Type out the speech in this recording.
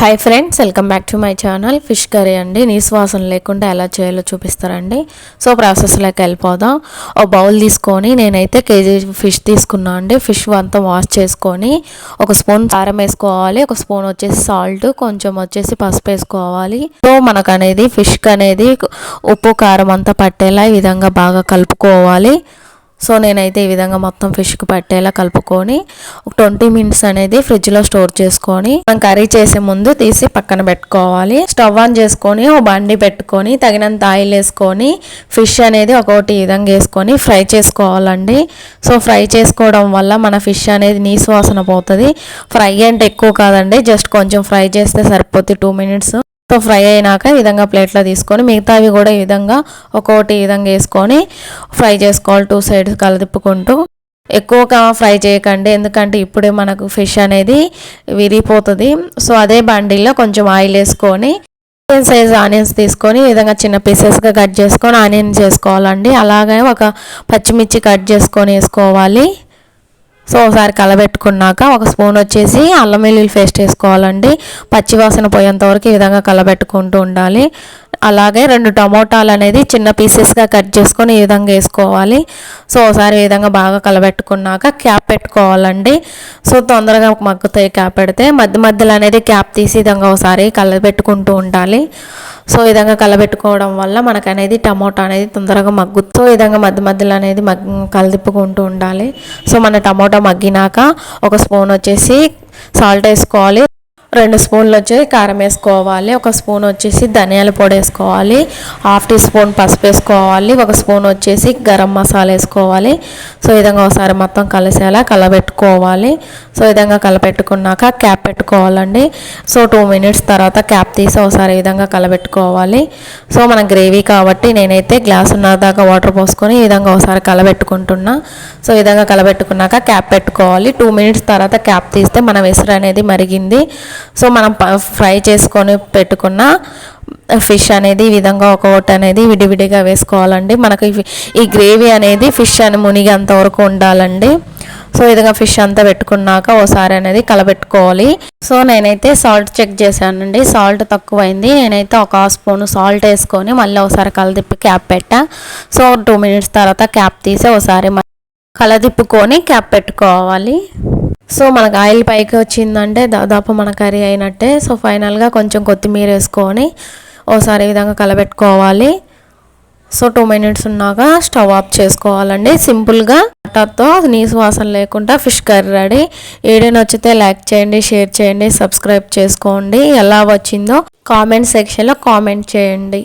Hi friends welcome back to my channel fish curry అండి. నీశ్వాసం లేకుండా ఎలా చేయాలో చూపిస్తారండి. సో ప్రాసెస్లోకి వెళ్ళిపోదాం. ఓ బౌల్ తీసుకొని నేనైతే కేజీ ఫిష్ తీసుకున్నా అండి. ఫిష్ అంతా వాష్ చేసుకొని ఒక స్పూన్ కారం వేసుకోవాలి. ఒక స్పూన్ వచ్చేసి సాల్ట్ కొంచెం వచ్చేసి పసుపు వేసుకోవాలి. సో మనకు అనేది ఫిష్కి అనేది ఉప్పు కారం అంతా పట్టేలా ఈ విధంగా బాగా కలుపుకోవాలి. సో నేనైతే ఈ విధంగా మొత్తం ఫిష్కి పట్టేలా కలుపుకొని ఒక ట్వంటీ మినిట్స్ అనేది ఫ్రిడ్జ్లో స్టోర్ చేసుకొని మనం కర్రీ చేసే ముందు తీసి పక్కన పెట్టుకోవాలి. స్టవ్ ఆన్ చేసుకొని ఓ బండి పెట్టుకొని తగినంత ఆయిల్ వేసుకొని ఫిష్ అనేది ఒకటి ఈ విధంగా వేసుకొని ఫ్రై చేసుకోవాలండి. సో ఫ్రై చేసుకోవడం వల్ల మన ఫిష్ అనేది నీసు వాసన పోతుంది. ఫ్రై అంటే ఎక్కువ కాదండి జస్ట్ కొంచెం ఫ్రై చేస్తే సరిపోతుంది టూ మినిట్స్ సో ఫ్రై అయినాక ఈ విధంగా ప్లేట్లో తీసుకొని మిగతావి కూడా ఈ విధంగా ఒక్కొక్కటి ఈ విధంగా వేసుకొని ఫ్రై చేసుకోవాలి. టూ సైడ్స్ కలదిప్పుకుంటూ. ఎక్కువగా ఫ్రై చేయకండి. ఎందుకంటే ఇప్పుడే మనకు ఫిష్ అనేది విరిగిపోతుంది. సో అదే బండిలో కొంచెం ఆయిల్ వేసుకొని సైజ్ ఆనియన్స్ తీసుకొని ఈ విధంగా చిన్న పీసెస్గా కట్ చేసుకొని ఆనియన్స్ చేసుకోవాలండి. అలాగే ఒక పచ్చిమిర్చి కట్ చేసుకొని వేసుకోవాలి. సో ఒకసారి కలబెట్టుకున్నాక ఒక స్పూన్ వచ్చేసి అల్లం వెల్లుల్లి పేస్ట్ వేసుకోవాలండి. పచ్చివాసన పోయేంత వరకు ఈ విధంగా కలబెట్టుకుంటూ ఉండాలి. అలాగే రెండు టమోటాలు అనేది చిన్న పీసెస్గా కట్ చేసుకొని ఈ విధంగా వేసుకోవాలి. సో ఒకసారి ఈ విధంగా బాగా కలబెట్టుకున్నాక క్యాప్ పెట్టుకోవాలండి. సో తొందరగా మగ్గుతాయి క్యాప్ పెడితే. మధ్య మధ్యలో అనేది క్యాప్ తీసి విధంగా ఒకసారి కలబెట్టుకుంటూ ఉండాలి. సో ఈ విధంగా కలబెట్టుకోవడం వల్ల మనకనేది టమోటా అనేది తొందరగా మగ్గుతూ ఈ విధంగా మధ్య మధ్యలో అనేది మగ్ కలిదిప్పుకుంటూ ఉండాలి. సో మన టమోటా మగ్గినాక ఒక స్పూన్ వచ్చేసి సాల్ట్ వేసుకోవాలి. రెండు స్పూన్లు వచ్చి కారం వేసుకోవాలి ఒక స్పూన్ వచ్చేసి ధనియాల పొడి వేసుకోవాలి హాఫ్ టీ స్పూన్ పసుపు వేసుకోవాలి ఒక స్పూన్ వచ్చేసి గరం మసాలా వేసుకోవాలి. సో ఈ విధంగా ఒకసారి మొత్తం కలిసేలా కలబెట్టుకోవాలి. సో ఈ విధంగా కలపెట్టుకున్నాక క్యాప్ పెట్టుకోవాలండి. సో టూ మినిట్స్ తర్వాత క్యాప్ తీసి ఒకసారి ఈ విధంగా కలబెట్టుకోవాలి. సో మన గ్రేవీ కాబట్టి నేనైతే గ్లాస్ ఉన్న దాకా వాటర్ పోసుకొని ఈ విధంగా ఒకసారి కలబెట్టుకుంటున్నా. సో ఈ విధంగా కలబెట్టుకున్నాక క్యాప్ పెట్టుకోవాలి. టూ మినిట్స్ తర్వాత క్యాప్ తీస్తే మన విసురు అనేది మరిగింది. సో మనం ఫ్రై చేసుకొని పెట్టుకున్న ఫిష్ అనేది ఈ విధంగా ఒక్కొక్కటి అనేది విడివిడిగా వేసుకోవాలండి. మనకు ఈ గ్రేవీ అనేది ఫిష్ అని మునిగేంత వరకు ఉండాలండి. సో ఇదిగా ఫిష్ అంతా పెట్టుకున్నాక ఓసారి అనేది కలబెట్టుకోవాలి. సో నేనైతే సాల్ట్ చెక్ చేశానండి. సాల్ట్ తక్కువైంది. నేనైతే ఒక స్పూన్ సాల్ట్ వేసుకొని మళ్ళీ ఒకసారి కలదిప్పి క్యాప్ పెట్టా. సో టూ మినిట్స్ తర్వాత క్యాప్ తీసి ఒకసారి కలదిప్పుకొని క్యాప్ పెట్టుకోవాలి. సో మనకు ఆయిల్ పైకి వచ్చిందంటే దాదాపు మన కర్రీ అయినట్టే. సో ఫైనల్గా కొంచెం కొత్తిమీర వేసుకొని ఓసారి ఈ విధంగా కలబెట్టుకోవాలి. సో టూ మినిట్స్ ఉన్నాక స్టవ్ ఆఫ్ చేసుకోవాలండి. సింపుల్గా వాటర్తో నీసు వాసన లేకుండా ఫిష్ కర్రీ రెడీ. వీడియో నచ్చితే లైక్ చేయండి షేర్ చేయండి సబ్స్క్రైబ్ చేసుకోండి. ఎలా వచ్చిందో కామెంట్ సెక్షన్లో కామెంట్ చేయండి.